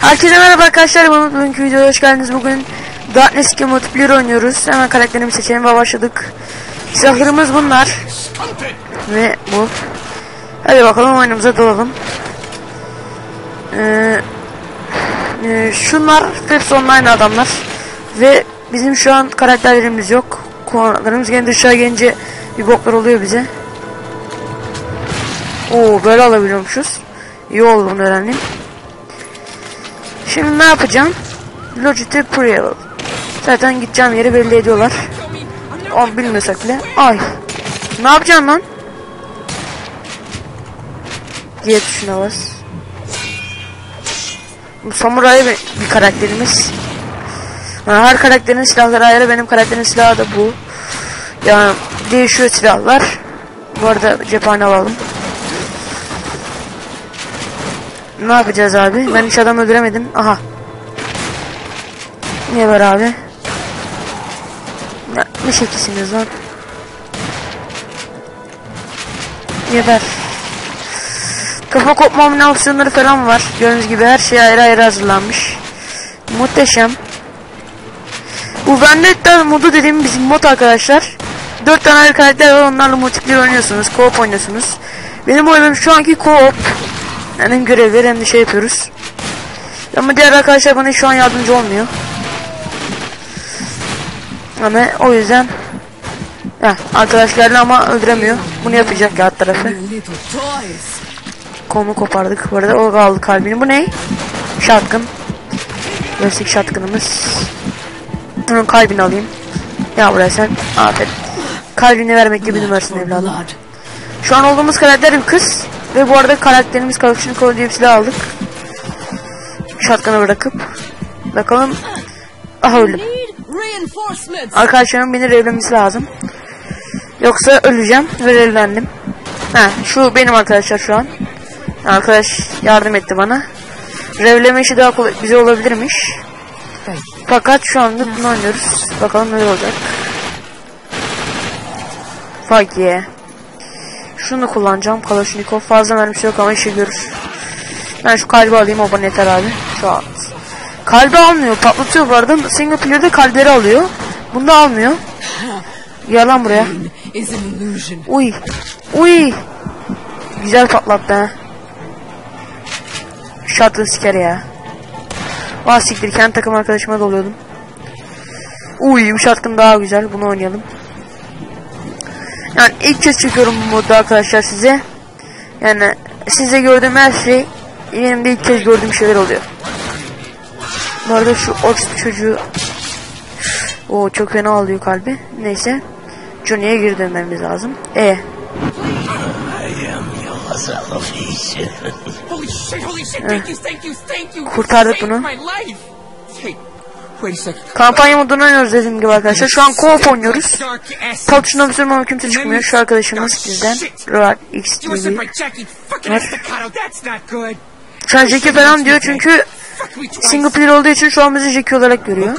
Herkese merhaba arkadaşlar. Bugünkü videoya hoş geldiniz. Bugün Darkness 2 multiplayer oynuyoruz. Hemen karakterimi seçelim ve başladık. Silahlarımız bunlar. Ve bu. Hadi bakalım oyunumuza dalalım. Ee, e, şunlar hepsi online adamlar. Ve bizim şu an karakterlerimiz yok. Koordinatlarımız gene dışarı gelince bir boklar oluyor bize. Oo böyle alabiliyormuşuz. İyi oldu bunu öğrendim. Şimdi ne yapacağım? Logitech Prevail. Zaten gideceğim yeri belli ediyorlar. O bilmiyorsak bile. Ay. Ne yapacaksın lan? Diye tuşuna bas. Bu samuray bir, bir karakterimiz. Ha, her karakterin silahları ayrı. Benim karakterin silahı da bu. Yani değişiyor silahlar. Bu arada cephane alalım. Ne yapacağız abi? Ben hiç adam öldüremedim. Aha. Niye var abi? Ya, ne şekilsiniz lan? Geber. Kafa kopma animasyonları falan var. Gördüğünüz gibi her şey ayrı ayrı hazırlanmış. Muhteşem. Bu Vendetta modu dediğim bizim mod arkadaşlar. 4 tane ayrı karakter var onlarla multiplayer oynuyorsunuz. Co-op oynuyorsunuz. Benim oyunum şu anki co-op. Yani hem görevleri hem de şey yapıyoruz. Ama diğer arkadaşlar bana şu an yardımcı olmuyor. Ama o yüzden Heh, arkadaşlarla ama öldüremiyor. Bunu yapacak ya alt tarafı. Konu kopardık. Bu arada o kaldı kalbini. Bu ne? Şatkın. Klasik şatkınımız. Bunun kalbini alayım. Ya buraya sen. Aferin. Kalbini vermek gibi numarasın evladım. Şu an olduğumuz karakter bir kız. Ve bu arada karakterimiz Kalkışnikov diye bir silah aldık. Şatkanı bırakıp. Bakalım. Aha öldüm. Arkadaşlarım beni revlemesi lazım. Yoksa öleceğim ve revlendim. Ha şu benim arkadaşlar şu an. Arkadaş yardım etti bana. Revleme işi daha kolay, güzel olabilirmiş. Fakat şu anda bunu oynuyoruz. Bakalım ne olacak. Fuck yeah. Şunu kullanacağım. Kalashnikov fazla mermisi yok ama işe görür. Ben şu kalbi alayım o bana yeter abi. Şu an. Kalbi almıyor. Patlatıyor bu arada. Single player'da kalpleri alıyor. Bunda almıyor. Gel lan buraya. Uy. Uy. Güzel patlattı ha. Shuttle siker ya. Vah siktir kendi takım arkadaşıma doluyordum. Uy bu şarkım daha güzel. Bunu oynayalım. Yani ilk kez çekiyorum bu modu arkadaşlar size. Yani size gördüğüm her şey benim de ilk kez gördüğüm şeyler oluyor. Bu arada şu orospu çocuğu o çok fena alıyor kalbi. Neyse. Johnny'ye geri dönmemiz lazım. E. Kurtardık bunu. Kampanya modunu oynuyoruz dediğim gibi arkadaşlar. Şu an co-op oynuyoruz. Basıyorum ama kimse çıkmıyor. Şu arkadaşımız bizden. Roar X TV. Şu an Jackie falan diyor çünkü single player olduğu için şu an bizi Jackie olarak görüyor.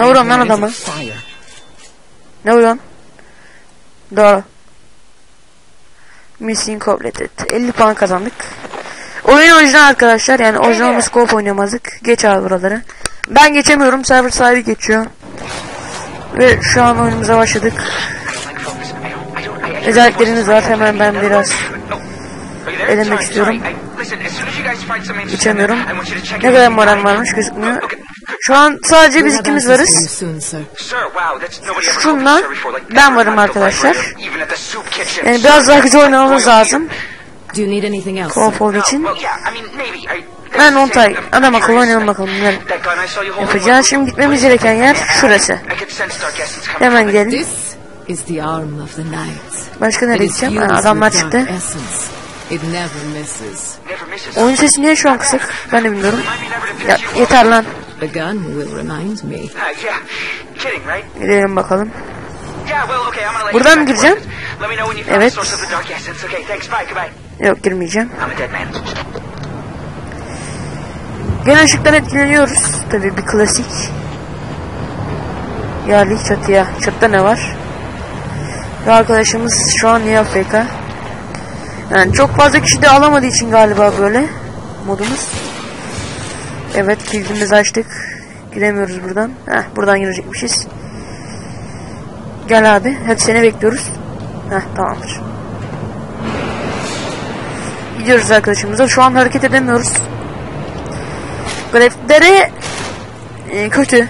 Ne frying lan adamı? Ne lan? Doğru. Missing completed. 50 puan kazandık. Oyun orijinal arkadaşlar yani orijinal scope oynamazdık. Geç abi buraları. Ben geçemiyorum. Server sahibi geçiyor. Ve şu an oyunumuza başladık. Özellikleriniz var. Hemen ben biraz elemek istiyorum. Geçemiyorum. Ne kadar moral varmış gözükmüyor. Şu an sadece biz ikimiz varız. Şundan ben varım arkadaşlar. Yani biraz daha güzel oynamamız lazım. Do you need anything else? Co-op olduğu için. Ben 10 tay adam akıllı oynayalım bakalım. neler Yapacağız. Şimdi gitmemiz gereken yer şurası. Hemen night. Başka nereye gideceğim? Ha, adamlar çıktı. Oyun sesi niye şu an kısık? Ben de bilmiyorum. Ya, yeter lan. Me. Gidelim bakalım. Buradan mı gireceğim? Evet. Yok girmeyeceğim. Gene ışıktan etkileniyoruz. Tabii bir klasik. Yerli çatıya. Çatıda ne var? Ve arkadaşımız şu an New Afrika. Yani çok fazla kişi de alamadığı için galiba böyle. modumuz. Evet kilidimizi açtık. Giremiyoruz buradan. Heh buradan girecekmişiz. Gel abi. Hadi seni bekliyoruz. Heh tamamdır. Gidiyoruz arkadaşımıza. Şu an hareket edemiyoruz. Grafikleri e, kötü.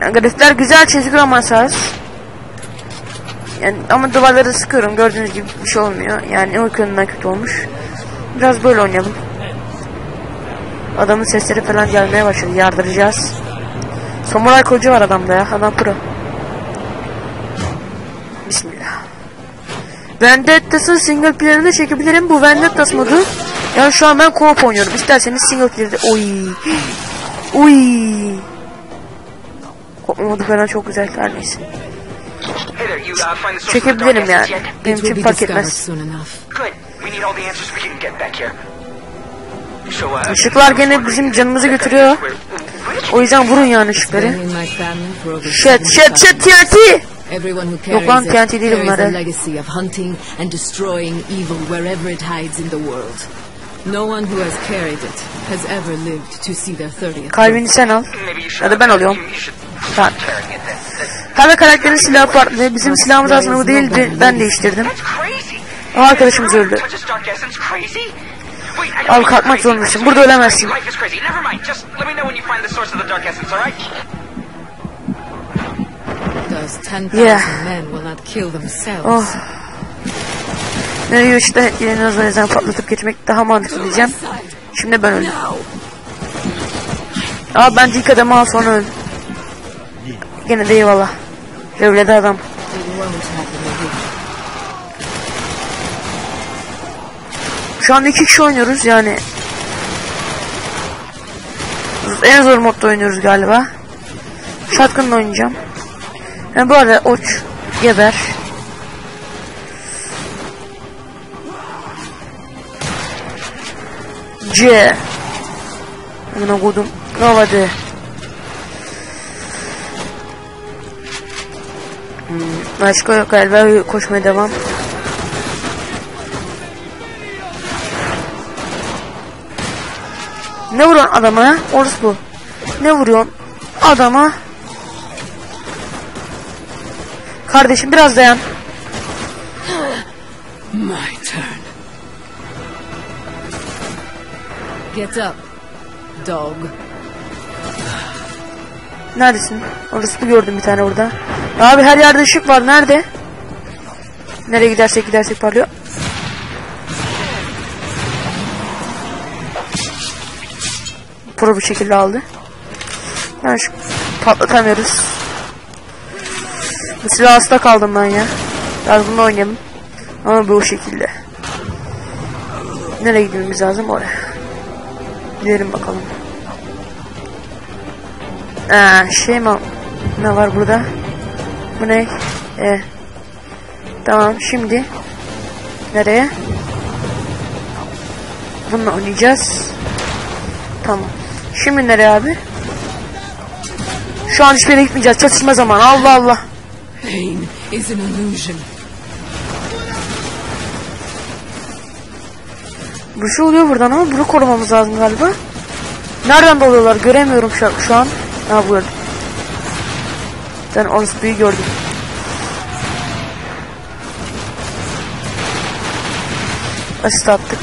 Yani grafikler güzel çizgi roman sağız. Yani ama duvarları sıkıyorum. Gördüğünüz gibi bir şey olmuyor. Yani o yönünden kötü olmuş. Biraz böyle oynayalım. Adamın sesleri falan gelmeye başladı. Yardıracağız. Samuray koca var adamda ya. Adam pro. Bismillah. Vendetta'sın single player'ını çekebilirim. Bu Vendettas modu. Yani şu an ben co-op oynuyorum. İsterseniz single player'de. Oy. Uy. Co-op modu falan çok güzel. Her neyse. Çekebilirim yani. Benim için fark etmez. uh, Işıklar gene bizim canımızı götürüyor. O yüzden vurun yani ışıkları. Shit 75 shit shit TNT. Everyone who Yok lan, carries it TNT değil carries bunlar, a he. legacy of hunting and destroying evil wherever it hides in the world. No one who has carried it has ever lived to see their 30th. Kalbini sen al. Ya da ben alıyorum. Tamam. Her karakterin silahı farklı. Bizim silahımız aslında bu değildi. Ben değiştirdim. Ama arkadaşımız öldü. Don't kalkmak zorundasın. Burada ölemezsin. Those 10,000 Yeah. men will not kill themselves. Oh. Ne diyor işte o yüzden patlatıp geçmek daha mantıklı diyeceğim. Şimdi ben öldüm. Aa bence ilk adamı al sonra öl. Gene de eyvallah. Revledi adam. Şu anda iki kişi oynuyoruz yani. En zor modda oynuyoruz galiba. Shotgun'la oynayacağım. Ha, bu arada uç, geber. C. Buna kodum. Kavadı. Hmm, başka yok galiba koşmaya devam. Ne vuruyorsun adama? Orası bu. Ne vuruyorsun adama? Kardeşim biraz dayan. My turn. Get up, dog. Neredesin? Orası gördüm bir tane burada. Abi her yerde ışık var. Nerede? Nereye gidersek gidersek parlıyor. Pro bir şekilde aldı. Yani şu patlatamıyoruz. Silah hasta kaldım ben ya. Biraz bunu oynayalım. Ama bu şekilde. Nereye gitmemiz lazım oraya. Gidelim bakalım. Aa, şey mi? Ne var burada? Bu ne? Ee, tamam şimdi nereye? Bununla oynayacağız. Tamam. Şimdi nereye abi? Şu an hiçbir yere gitmeyeceğiz. Çatışma zamanı. Allah Allah. Pain is an illusion. Bir şey oluyor buradan ama bunu korumamız lazım galiba. Nereden dalıyorlar göremiyorum şu, şu an. Ha bu gördüm. Ben orospuyu gördüm. Asist attık.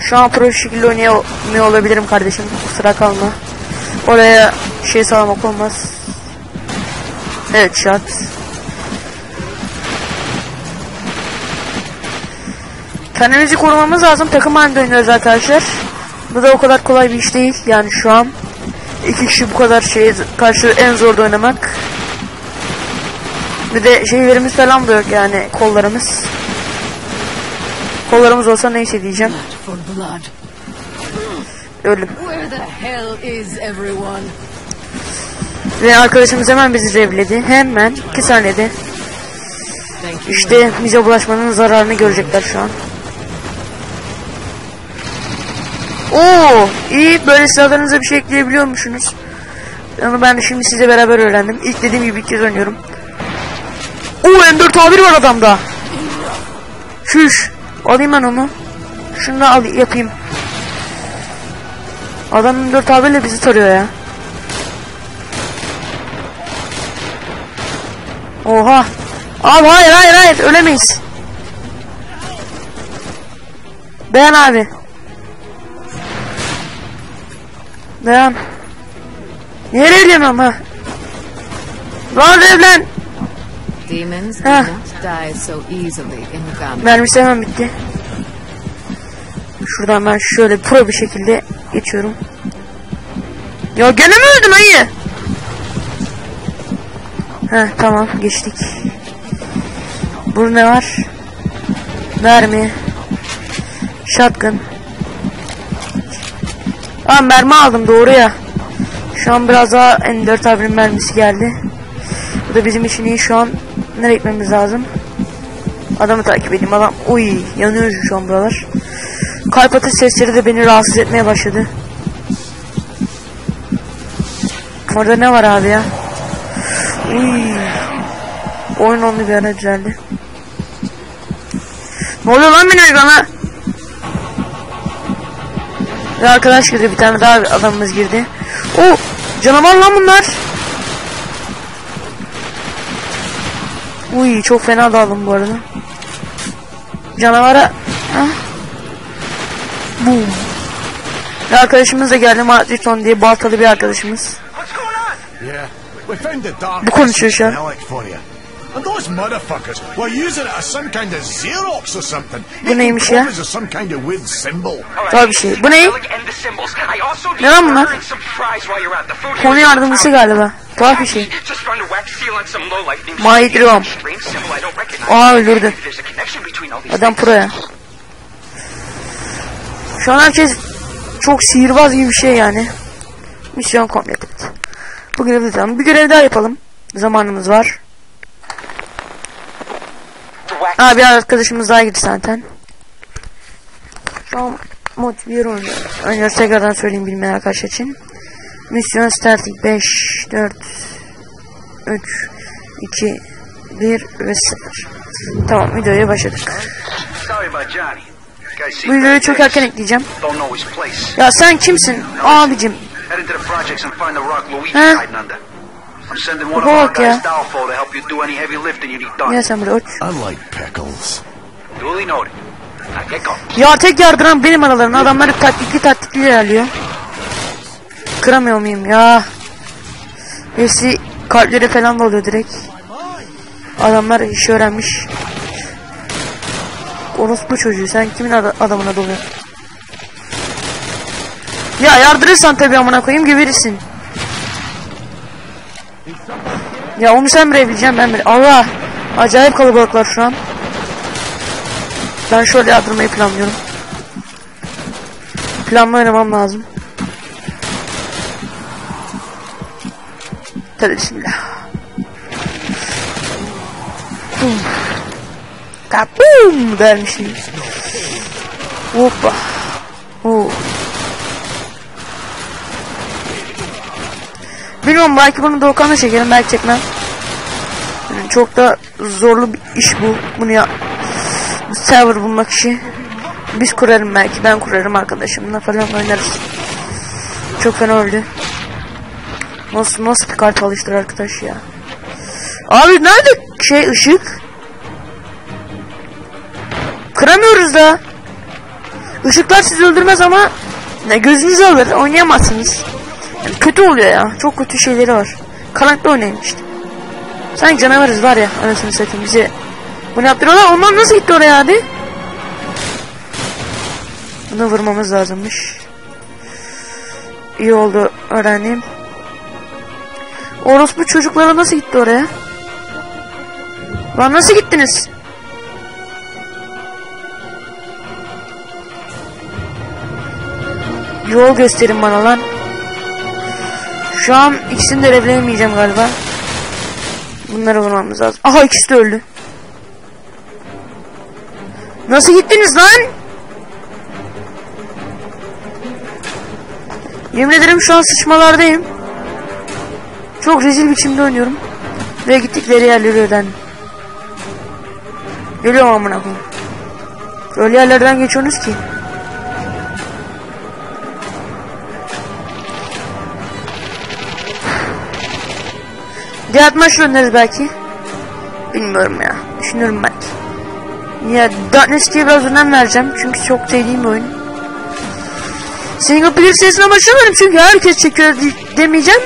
Şu an pro şekilde oynayamıyor olabilirim kardeşim. Kusura kalma. Oraya şey sağlamak olmaz. Evet şart. Kendimizi korumamız lazım. Takım halinde oynuyoruz arkadaşlar. Bu da o kadar kolay bir iş değil. Yani şu an iki kişi bu kadar şeye karşı en zorda oynamak. Bir de şeylerimiz falan da yok yani kollarımız. Kollarımız olsa neyse diyeceğim. Ölüm. Where the hell is everyone? Ve arkadaşımız hemen bizi revledi. Hemen 2 saniyede. İşte bize bulaşmanın zararını görecekler şu an. Oo, iyi böyle silahlarınıza bir şey ekleyebiliyormuşsunuz. Onu ben de şimdi size beraber öğrendim. İlk dediğim gibi ilk kez oynuyorum. Oo M4 A1 var adamda. Şuş. Alayım ben onu. Şunu da al yapayım. Adam 4 abiyle bizi tarıyor ya. Oha. Abi hayır hayır hayır ölemeyiz. Dayan abi. Dayan. Nereye gidiyorum ha? Lan evlen. Demons do not die so easily in Uganda. Mermisi hemen bitti. Şuradan ben şöyle pro bir şekilde geçiyorum. Ya gene mi öldün ayı? Heh tamam geçtik. Burada ne var? Mermi. Shotgun. Aa mermi aldım doğru ya. Şu an biraz daha N4 abinin mermisi geldi. Bu da bizim için iyi şu an. Nereye gitmemiz lazım? Adamı takip edeyim adam. Uy yanıyor şu an buralar. Kalp sesleri de beni rahatsız etmeye başladı. Orada ne var abi ya? Uy. Oyun onlu bir ara düzeldi. Ne oluyor lan benim ekrana? Bir arkadaş girdi bir tane daha adamımız girdi. O canavar lan bunlar. Uy çok fena daldım bu arada. Canavara ha? Boom. Bir arkadaşımız da geldi Matriton diye baltalı bir arkadaşımız. What's going on? Yeah, we found the dark Bu konuşuyor şu an. And those motherfuckers were using it as some kind of Xerox or something. Bu neymiş ya? Of some kind of weird symbol. Tabii bir şey. Bu ne? Ne lan bunlar? Konu yardımcısı galiba. Tuhaf bir şey. Recognize. Aa öldürdü. Adam pro ya. Şu an herkes çok sihirbaz gibi bir şey yani. Misyon komplet. Bu görevi tamam. Bir görev daha yapalım. Zamanımız var. Aa bir arkadaşımız daha gitti zaten. Şu an mod bir oynuyor. Oynuyoruz tekrardan söyleyeyim bilmeyen arkadaşlar için. Misyon starting 5, 4, 3, 2, 1 ve 0. Tamam videoya başladık. Sorry about Johnny. Bu videoyu çok erken ekleyeceğim. Ya sen kimsin abicim? Of Baba bak ya. Gel sen buraya going. Ya tek yardıran benim aralarında adamlar hep taktikli taktikli ilerliyor. Kıramıyor muyum ya? Hepsi kalpleri falan da oluyor direkt. Adamlar işi öğrenmiş. Orospu çocuğu sen kimin ada- adamına doluyor? Ya yardırırsan tabii amına koyayım geberirsin. Ya onu sen bilebileceksin ben bile. Allah! Acayip kalabalıklar şu an. Ben şöyle yardırmayı planlıyorum. Planla oynamam lazım. Tabii bismillah. Kapum dermişim. Hoppa. Oo. Bilmiyorum belki bunu Doğukan'la çekerim belki çekmem. Yani çok da zorlu bir iş bu. Bunu ya server bulmak işi. Biz kurarım belki ben kurarım arkadaşımla falan oynarız. Çok fena öldü. Nasıl nasıl bir kart alıştır arkadaş ya. Abi nerede şey ışık? Kıramıyoruz da. Işıklar sizi öldürmez ama ne gözünüzü alır oynayamazsınız. Yani kötü oluyor ya. Çok kötü şeyleri var. Karanlıkta oynayın işte. Sanki canavarız var ya anasını satayım bize. Bunu yaptırıyorlar. Onlar nasıl gitti oraya abi? Bunu vurmamız lazımmış. İyi oldu öğreneyim. Orospu çocuklara nasıl gitti oraya? Lan nasıl gittiniz? Yol gösterin bana lan. Şu an ikisini de revleyemeyeceğim galiba. Bunları vurmamız lazım. Aha ikisi de öldü. Nasıl gittiniz lan? Yemin ederim şu an sıçmalardayım. Çok rezil biçimde oynuyorum. Ve gittikleri yerleri öğrendim. Geliyorum amına koyayım. Öyle yerlerden geçiyorsunuz ki. Diğer maç döneriz belki. Bilmiyorum ya. Düşünüyorum belki. Ya Darkness 2'ye biraz önem vereceğim. Çünkü çok sevdiğim bir oyun. Single player serisine başlamıyorum çünkü herkes çekiyor de- demeyeceğim.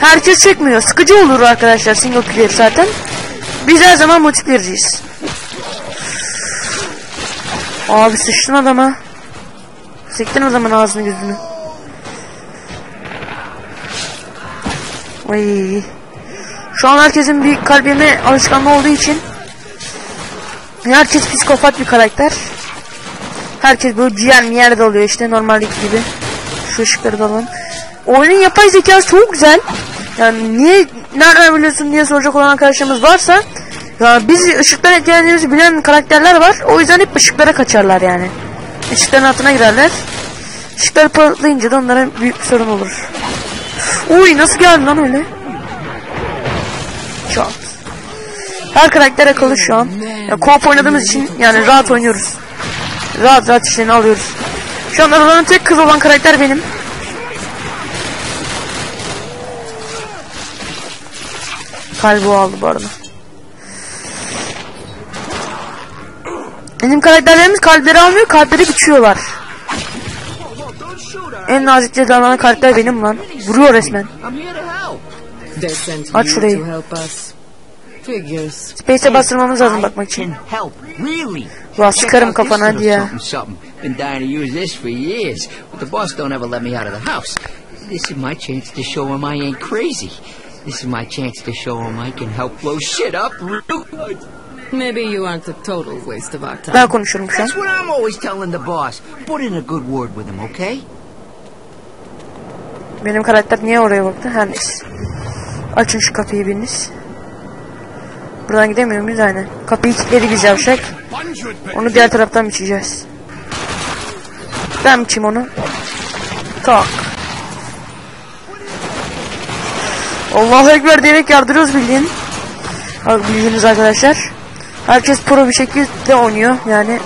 Herkes çekmiyor. Sıkıcı olur arkadaşlar single player zaten. Biz her zaman multiplayer'ciyiz. Abi sıçtın adama. Siktin o zaman ağzını gözünü. Ay. Şu an herkesin bir kalbime alışkanlığı olduğu için herkes psikopat bir karakter. Herkes böyle ciğer mi yerde oluyor işte normaldeki gibi. Şu ışıkları da alalım. Oyunun yapay zekası çok güzel. Yani niye nereden biliyorsun diye soracak olan arkadaşlarımız varsa ya biz ışıktan etkilendiğimizi bilen karakterler var. O yüzden hep ışıklara kaçarlar yani. Işıkların altına girerler. Işıklar patlayınca da onlara büyük bir sorun olur. Uy nasıl geldi lan öyle? Her karakter akıllı şu an. Ya, co-op oynadığımız için yani rahat oynuyoruz. Rahat rahat işlerini alıyoruz. Şu an aralarında tek kız olan karakter benim. Kalbi aldı bu arada. Benim karakterlerimiz kalpleri almıyor, kalpleri biçiyorlar. En nazik cezalanan karakter benim lan. Vuruyor resmen. Aç şurayı. to help us. Figures. Space'e bastırmamız lazım bakmak için. Can help, really. Ulan sıkarım kafana something. Been dying to use this for years, but the boss don't ever let me out of the house. This is my chance to show him I ain't crazy. This is my chance to show him I can help blow shit up real good. Maybe you aren't a total waste of our time. Ben konuşurum şu an. That's what I'm always telling the boss. Put in a good word with him, okay? Benim karakter niye oraya baktı? Her neyse. Açın şu kapıyı biriniz. Buradan gidemiyor muyuz? Aynen. Kapıyı kilitledi biz yavşak. Onu diğer taraftan biçeceğiz. Ben biçeyim onu. Tak. Allahu Ekber diyerek yardırıyoruz bildiğin. Bildiğiniz arkadaşlar. Herkes pro bir şekilde oynuyor yani.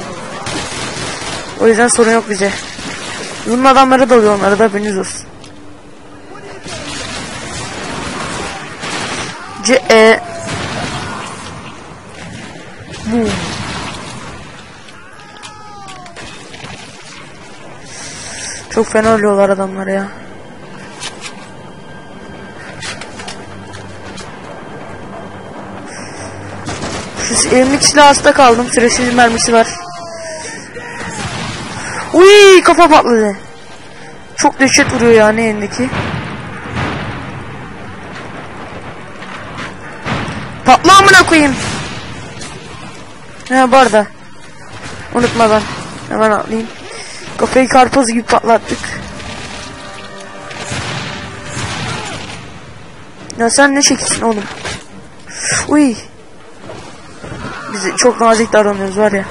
O yüzden sorun yok bize. Bunun adamları da oluyor onlara da biliniz olsun. C e Çok fena ölüyorlar adamlar ya. Şu elimdeki silah hasta kaldım. Süresiz mermisi var. Uy kafa patladı. Çok dehşet vuruyor yani elindeki. Patla amına koyayım. He bu arada. Unutmadan. Hemen atlayayım. Kafayı karpuz gibi patlattık. Ya sen ne şekilsin oğlum? Uy. Biz çok nazik davranıyoruz var ya.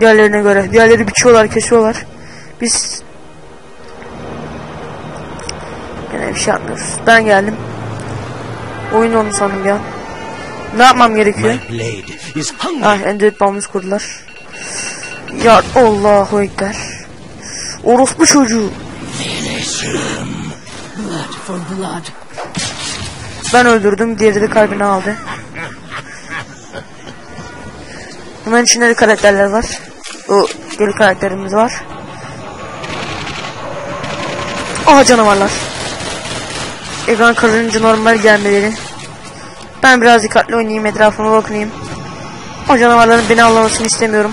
Diğerlerine göre. Diğerleri biçiyorlar, kesiyorlar. Biz Yine bir şey yapmıyoruz. Ben geldim. Oyun onu sandım ya. Ne yapmam gerekiyor? Ah endet bombamız kurdular. Ya Allahu Ekber. Orospu çocuğu. Ben öldürdüm. Diğeri de kalbini aldı. Bunların içinde de karakterler var. O deli karakterimiz var. Aha canavarlar. Ekran kararınca normal gelmeleri. Ben biraz dikkatli oynayayım etrafıma bakayım. O canavarların beni avlamasını istemiyorum.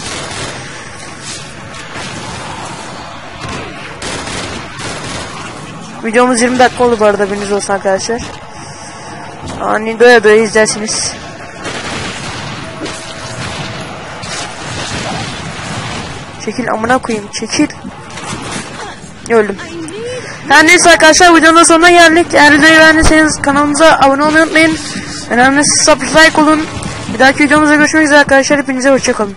Videomuz 20 dakika oldu bu arada bilginiz olsun arkadaşlar. Hani doya doya izlersiniz. Çekil amına koyayım çekil. Öldüm. Her neyse arkadaşlar videonun sonuna geldik. Eğer videoyu beğendiyseniz kanalımıza abone olmayı unutmayın. Önemlisi subscribe olun. Bir dahaki videomuzda görüşmek üzere arkadaşlar. Hepinize hoşçakalın.